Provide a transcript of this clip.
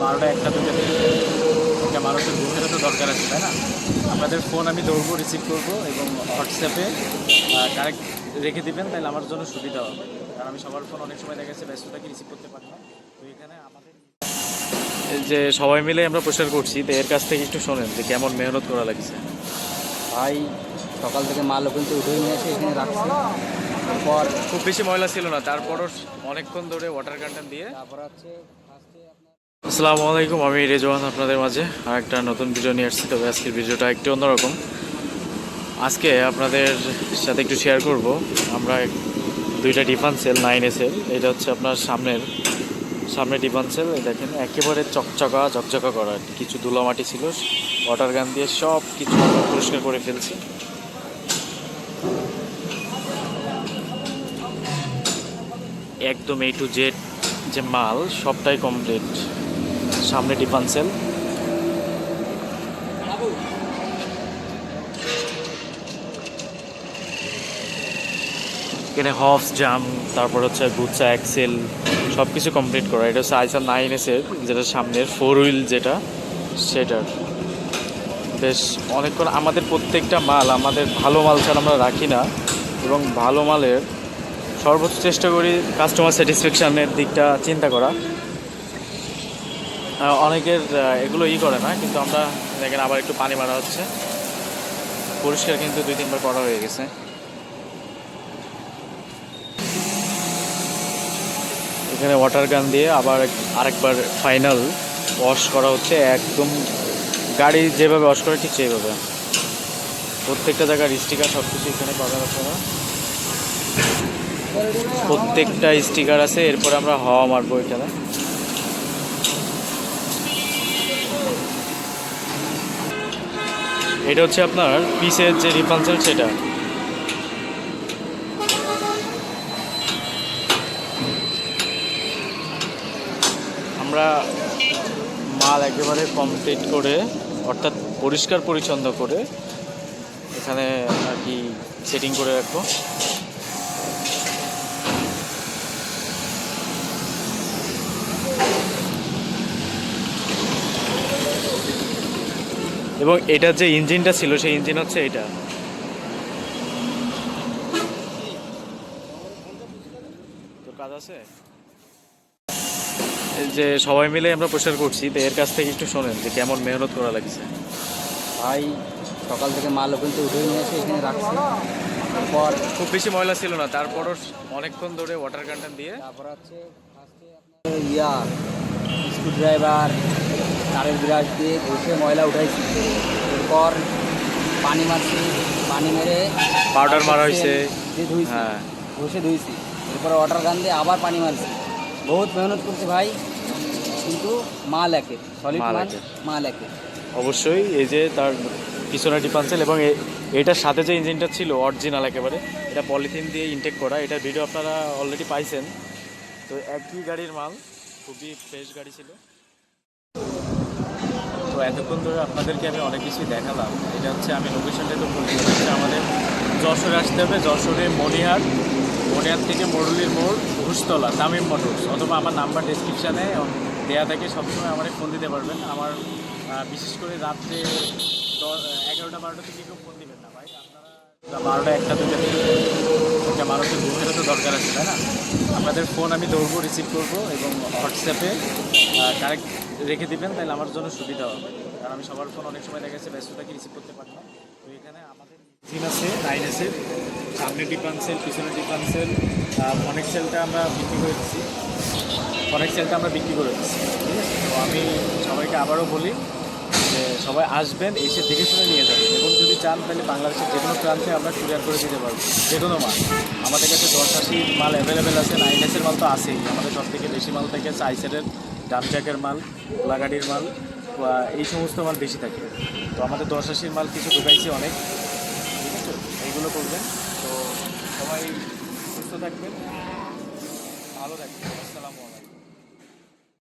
বারোটা একটা দুটো একটা মানুষের ঘুমেরও তো দরকার আছে তাই না? আপনাদের ফোন আমি ধরবো রিসিভ করব এবং হোয়াটসঅ্যাপে কারেক্ট রেখে দিবেন তাহলে আমার জন্য সুবিধা হবে। কারণ আমি সবার ফোন অনেক সময় দেখা গেছে ব্যস্ততাকে রিসিভ করতে পারি না। তো এখানে আমাদের যে সবাই মিলে আমরা প্রচার করছি তো এর কাছ থেকে একটু শোনেন যে কেমন মেহনত করা লাগছে। ভাই সকাল থেকে মালও কিন্তু উঠে নিয়ে এসে এখানে রাখছে। তারপর খুব বেশি ময়লা ছিল না তারপরও অনেকক্ষণ ধরে ওয়াটার কান্টেন দিয়ে তারপর হচ্ছে আসসালামু আলাইকুম, আমি রেজওয়ান আপনাদের মাঝে আর একটা নতুন ভিডিও নিয়ে আসছি। তবে আজকের ভিডিওটা একটু অন্যরকম। আজকে আপনাদের সাথে একটু শেয়ার করব। আমরা দুইটা ডিফান সেল নাইন এসের এটা হচ্ছে আপনার সামনের, সামনে ডিফান সেল দেখেন, একেবারে চকচকা চকচকা করা। কিছু ধুলামাটি ছিল ওয়াটার গান দিয়ে সব কিছু পরিষ্কার করে ফেলছি। একদম এ টু জেড যে মাল, সবটাই কমপ্লিট সামনে ডিফান সেল এখানে হফস, জাম, তারপর হচ্ছে গুচ্ছা, এক্সেল সব কিছু কমপ্লিট করা। এটা হচ্ছে আইসার নাইন এসের যেটা সামনের ফোর হুইল যেটা, সেটার। বেশ, অনেকক্ষণ আমাদের প্রত্যেকটা মাল, আমাদের ভালো মাল ছাড়া আমরা রাখি না, এবং ভালো মালের সর্বোচ্চ চেষ্টা করি কাস্টমার স্যাটিসফ্যাকশানের দিকটা চিন্তা করা। অনেকের এগুলো ই করে না, কিন্তু আমরা দেখেন আবার একটু পানি মারা হচ্ছে। পরিষ্কার কিন্তু দুই তিনবার করা হয়ে গেছে। এখানে ওয়াটার গান দিয়ে আবার আরেকবার ফাইনাল ওয়াশ করা হচ্ছে, একদম গাড়ি যেভাবে ওয়াশ করে ঠিক সেইভাবে। প্রত্যেকটা জায়গার স্টিকার সব কিছু এখানে পাবেন আপনারা। প্রত্যেকটা স্টিকার আছে, এরপরে আমরা হাওয়া মারবো এখানে। এটা হচ্ছে আপনার পিসের যে রিফান্সেল, সেটা। আমরা মাল একেবারে কমপ্লিট করে, অর্থাৎ পরিষ্কার পরিচ্ছন্ন করে, এখানে আর কি সেটিং করে রাখব। এবং এটার যে ইঞ্জিনটা ছিল সেই ইঞ্জিন হচ্ছে এটা। তোর কাজ আছে? এই যে সবাই মিলে আমরা প্রচার করছি তো এর কাছ থেকে একটু শোনেন যে কেমন মেহনত করা লাগছে। ভাই সকাল থেকে মালও কিন্তু উঠে নিয়ে এসে এখানে রাখছে। তারপর খুব বেশি ময়লা ছিল না তারপরও অনেকক্ষণ ধরে ওয়াটার কান্টেন দিয়ে। তারপর হচ্ছে ফার্স্টে আপনার ইয়া স্ক্রু ড্রাইভার তারের ব্রাশ দিয়ে ঘষে ময়লা উঠাইছি। এরপর পানি মারছি পানি মেরে পাউডার মারা হয়েছে দিয়ে ধুইছি ঘষে ধুইছি। এরপরে ওয়াটার গান দিয়ে আবার পানি মারছি। বহুত মেহনত করছি ভাই কিন্তু মাল একে সলিড মাল। মাল একে অবশ্যই এই যে তার পিছনে ডিফান্সেল এবং এটার সাথে যে ইঞ্জিনটা ছিল অরিজিনাল একেবারে এটা পলিথিন দিয়ে ইনটেক করা এটা ভিডিও আপনারা অলরেডি পাইছেন। তো একই গাড়ির মাল খুবই ফ্রেশ গাড়ি ছিল। তো এতক্ষণ ধরে আপনাদেরকে আমি অনেক কিছুই দেখালাম। এটা হচ্ছে আমি লোকেশনটা তো বলি হচ্ছে আমাদের যশোরে আসতে হবে। যশোরে মনিহার মণিহাট থেকে মরুলির মোড়, ঘুষতলা তামিম মোটরস। অথবা আমার নাম্বার ডিসক্রিপশানে দেওয়া থাকে। সবসময় আমার ফোন দিতে পারবেন। আমার বিশেষ করে রাত্রে এগারোটা, বারোটা থেকে কেউ ফোন দিবেন না ভাই। আপনারা বারোটা, একটা দুটো একটা মানুষের ঘুমেরও তো দরকার আছে, তাই না? আপনাদের ফোন আমি ধরবো রিসিভ করব এবং হোয়াটসঅ্যাপে কারেক্ট রেখে দিবেন, তাহলে আমার জন্য সুবিধা হবে। কারণ আমি সবার ফোন অনেক সময় দেখা গেছে ব্যস্ততাকে রিসিভ করতে পারি না। তো এখানে আমাদের জিন আছে নাইন এসের সামনে ডিপান সেল পিছনে ডিপান সেল অনেক সেলটা আমরা বিক্রি করে দিচ্ছি। অনেক সেলটা আমরা বিক্রি করে দিচ্ছি। ঠিক আছে? তো আমি সবাইকে আবারও বলি যে সবাই আসবেন, এসে দেখে শুনে নিয়ে যাবেন। এবং যদি চান তাহলে বাংলাদেশের যে কোনো প্রান্তে আমরা কুরিয়ার করে দিতে পারব। যে কোনো মাল। আমাদের কাছে দশ আশি মাল অ্যাভেলেবেল আছে নাইন এসের মাল তো আছেই। আমাদের সব থেকে বেশি মাল থাকে সাইসেটের ডামচাকের মাল গোলাগাড়ির মাল, বা এই সমস্ত মাল বেশি থাকে। তো আমাদের দশ আশির মাল কিছু ঢুকাইছি অনেক। ঠিক আছে? এইগুলো করবেন। তো সবাই সুস্থ থাকবেন। ভালো থাকবেন। আসসালামু আলাইকুম।